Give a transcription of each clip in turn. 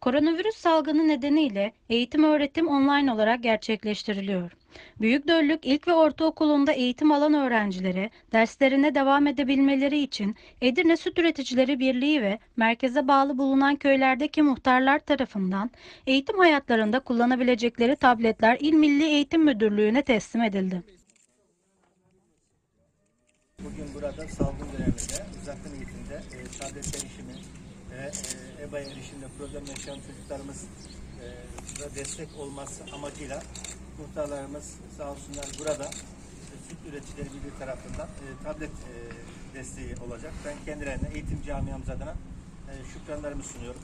Koronavirüs salgını nedeniyle eğitim öğretim online olarak gerçekleştiriliyor. Büyükdöllük İlk ve Ortaokulu'nda eğitim alan öğrencilere derslerine devam edebilmeleri için Edirne Süt Üreticileri Birliği ve merkeze bağlı bulunan köylerdeki muhtarlar tarafından eğitim hayatlarında kullanabilecekleri tabletler İl Milli Eğitim Müdürlüğü'ne teslim edildi. Bugün burada salgın döneminde uzaktan eğitimde e, tablet erişimi e, EBA erişimde problem yaşayan çocuklarımız e, destek olması amacıyla muhtarlarımız sağ olsunlar burada e, süt üreticileri birliği tarafından e, tablet e, desteği olacak. Ben kendilerine eğitim camiamız adına e, şükranlarımı sunuyorum.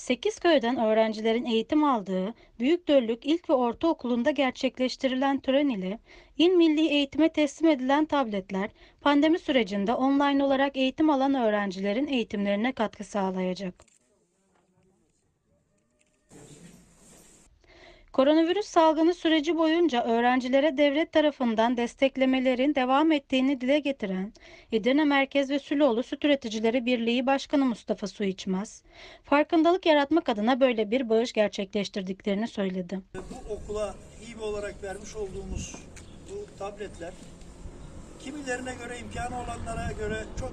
8 köyden öğrencilerin eğitim aldığı Büyükdöllük İlk ve Ortaokulu'nda gerçekleştirilen tören ile İl Milli Eğitim'e teslim edilen tabletler pandemi sürecinde online olarak eğitim alan öğrencilerin eğitimlerine katkı sağlayacak. Koronavirüs salgını süreci boyunca öğrencilere devlet tarafından desteklemelerin devam ettiğini dile getiren Edirne Merkez ve Süloğlu Süt Üreticileri Birliği Başkanı Mustafa Su farkındalık yaratmak adına böyle bir bağış gerçekleştirdiklerini söyledi. Bu okula hibe olarak vermiş olduğumuz bu tabletler kimilerine göre imkanı olanlara göre çok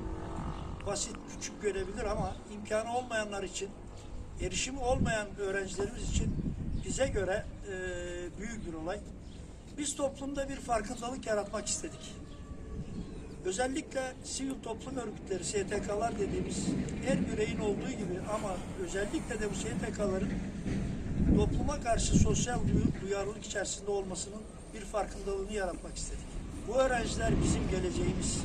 basit, küçük görebilir ama imkanı olmayanlar için, erişimi olmayan öğrencilerimiz için bize göre e, büyük bir olay. Biz toplumda bir farkındalık yaratmak istedik. Özellikle sivil toplum örgütleri, STK'lar dediğimiz her bireyin olduğu gibi ama özellikle de bu STK'ların topluma karşı sosyal duyarlılık içerisinde olmasının bir farkındalığını yaratmak istedik. Bu öğrenciler bizim geleceğimiz.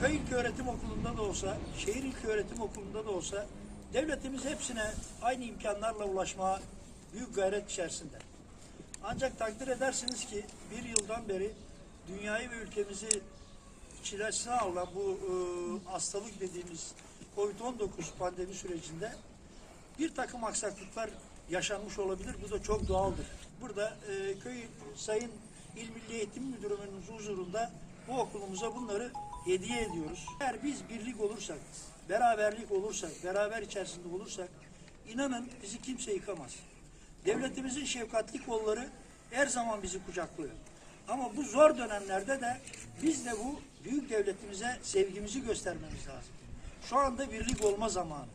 Köy İlköğretim Okulu'nda da olsa, şehir İlköğretim Okulu'nda da olsa devletimiz hepsine aynı imkanlarla ulaşmaya büyük gayret içerisinde. Ancak takdir edersiniz ki bir yıldan beri dünyayı ve ülkemizi çilesine alan bu e, hastalık dediğimiz COVID-19 pandemi sürecinde bir takım aksaklıklar yaşanmış olabilir. Bu da çok doğaldır. Burada e, köy sayın İl Milli Eğitim Müdürümüzün huzurunda bu okulumuza bunları hediye ediyoruz. Eğer biz birlik olursak, beraberlik olursak, beraber içerisinde olursak inanın bizi kimse yıkamaz. Devletimizin şefkatli kolları her zaman bizi kucaklıyor. Ama bu zor dönemlerde de biz de bu büyük devletimize sevgimizi göstermemiz lazım. Şu anda birlik olma zamanı.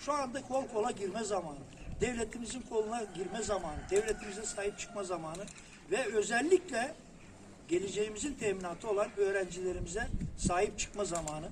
Şu anda kol kola girme zamanı. Devletimizin koluna girme zamanı. Devletimize sahip çıkma zamanı. Ve özellikle geleceğimizin teminatı olan öğrencilerimize sahip çıkma zamanı.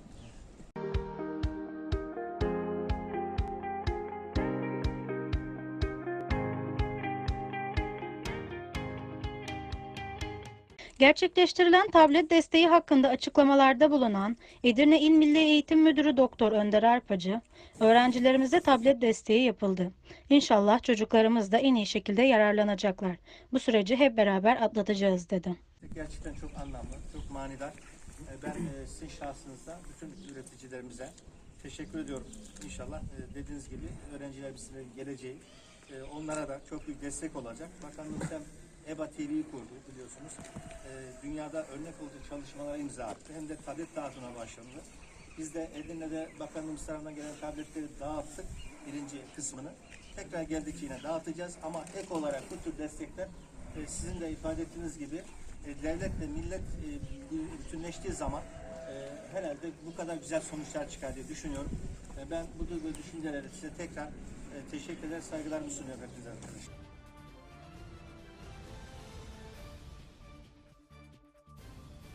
Gerçekleştirilen tablet desteği hakkında açıklamalarda bulunan Edirne İl Milli Eğitim Müdürü Doktor Önder Arpacı, öğrencilerimize tablet desteği yapıldı. İnşallah çocuklarımız da en iyi şekilde yararlanacaklar. Bu süreci hep beraber atlatacağız dedi. Gerçekten çok anlamlı, çok manidar. E, Ben e, sizin şahsınızda bütün üreticilerimize teşekkür ediyorum. İnşallah e, dediğiniz gibi öğrencilerimizin geleceği e, onlara da çok büyük destek olacak. Bakanlığımız hem EBA TV'yi kurdu biliyorsunuz. E, Dünyada örnek olduğu çalışmalara imza attı. Hem de tablet dağıtımına başlandı. Biz de Edirne'de bakanlığımız tarafından gelen tabletleri dağıttık. Birinci kısmını. Tekrar geldik yine dağıtacağız ama ek olarak bu tür destekler e, sizin de ifade ettiğiniz gibi e, devletle millet e, bütünleştiği zaman e, herhalde bu kadar güzel sonuçlar çıkar diye düşünüyorum. E, ben bu duygu düşünceleri size tekrar e, teşekkür eder, saygılarımı sunuyorum hepinize arkadaşlar.